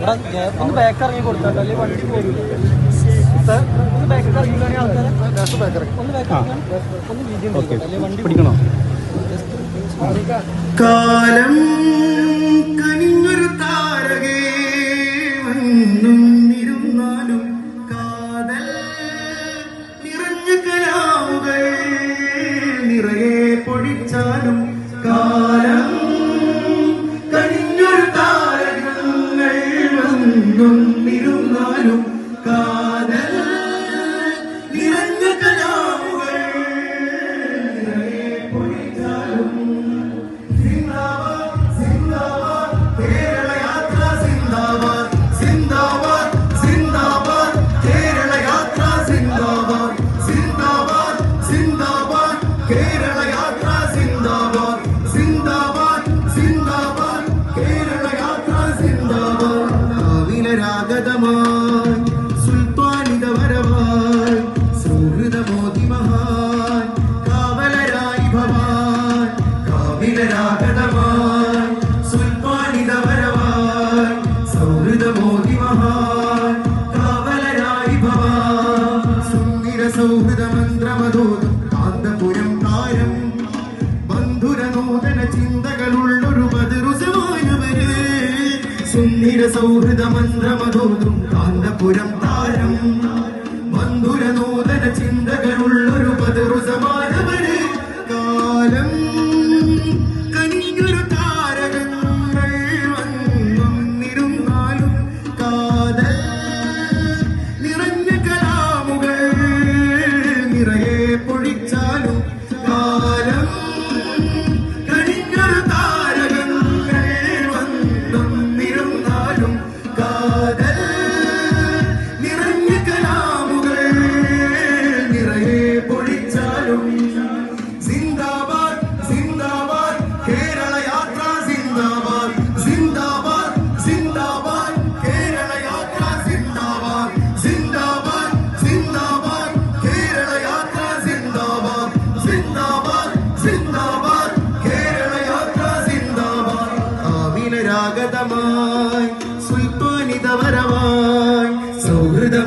ഒന്ന് വണ്ടി ഒന്ന് ഒന്ന് ഒന്ന് വണ്ടി പിടിക്കണോ? കാലം കനിഞ്ഞൊരു താരകേ കാതൽ നിറഞ്ഞു കലാവുകൾ നിറയെ പൊടിച്ചാലും ധീര സൗഹൃദ മന്ത്രമതോതും കാന്തപുരം താരം. ബന്ധുര നൂതന ചിന്തകളുള്ളൊരു പതിറു സമാനവരെ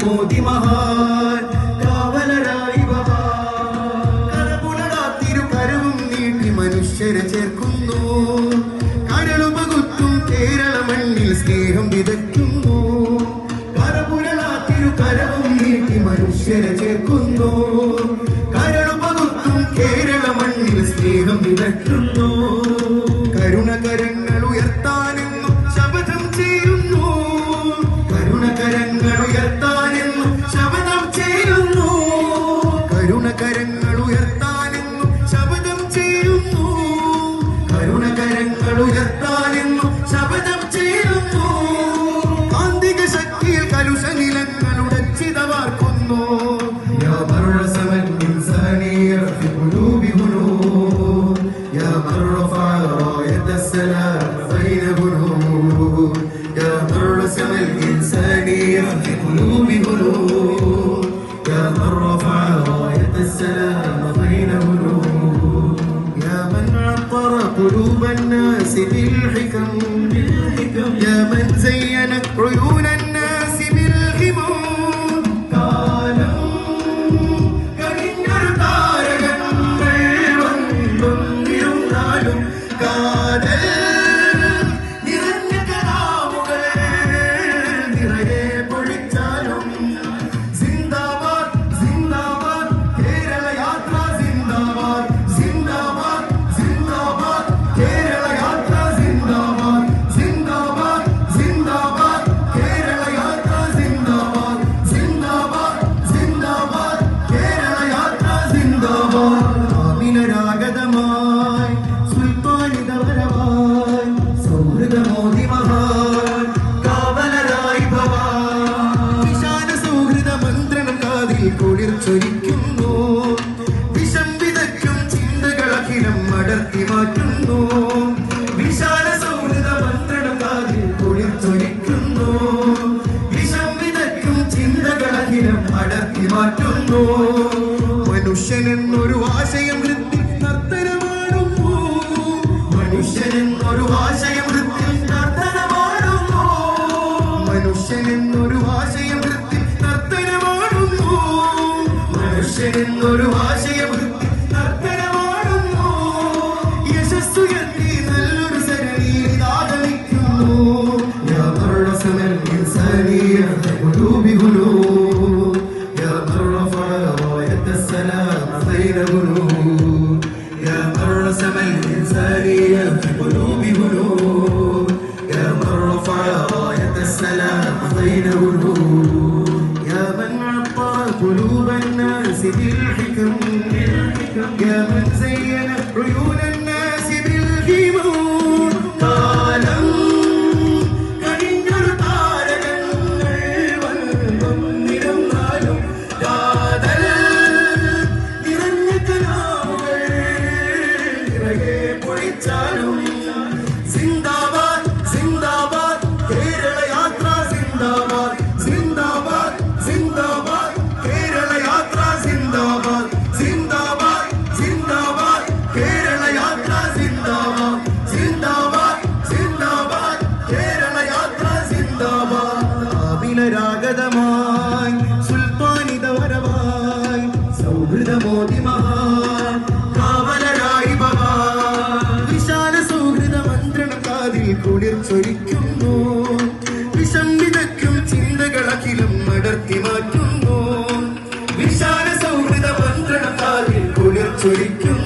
മോദി മഹാൻ കാവലരായി കരപുലടാത്തിരുകരവും നീട്ടി മനുഷ്യരെ ചേർക്കുന്നു. കരളുപകുത്തും കേരള മണ്ണിൽ സ്നേഹം വിതയ്ക്കുന്നു. കരപുലടാത്തിരുകരവും നീട്ടി മനുഷ്യരെ ചേർക്കുന്നു. واسع الإنسان يخفي قلوب قلوب يا من رفع راية السلام بين هنود. يا من عطر قلوب الناس بالحكم. മനുഷ്യൻ എന്നൊരു ആശയം വൃത്തി നർത്തനമാണോ മനുഷ്യൻ എന്നൊരു ആശയം വൃത്തി നർത്തനമാണോ മനുഷ്യൻ എന്നൊരു ആശയം വൃത്തി നർത്തനമാണോ മനുഷ്യൻ എന്നൊരു ആശയം വൃത്തി നർത്തനമാടുന്നു യശസ്സു എത്തി നല്ലൊരു സരണിയിൽ ആദരിക്കുന്നു. സമയം സരിയ قضينا أعطينه يا من عطر قلوب الناس بالحكم. يا من زين عيون ചൊരിക്കുന്നു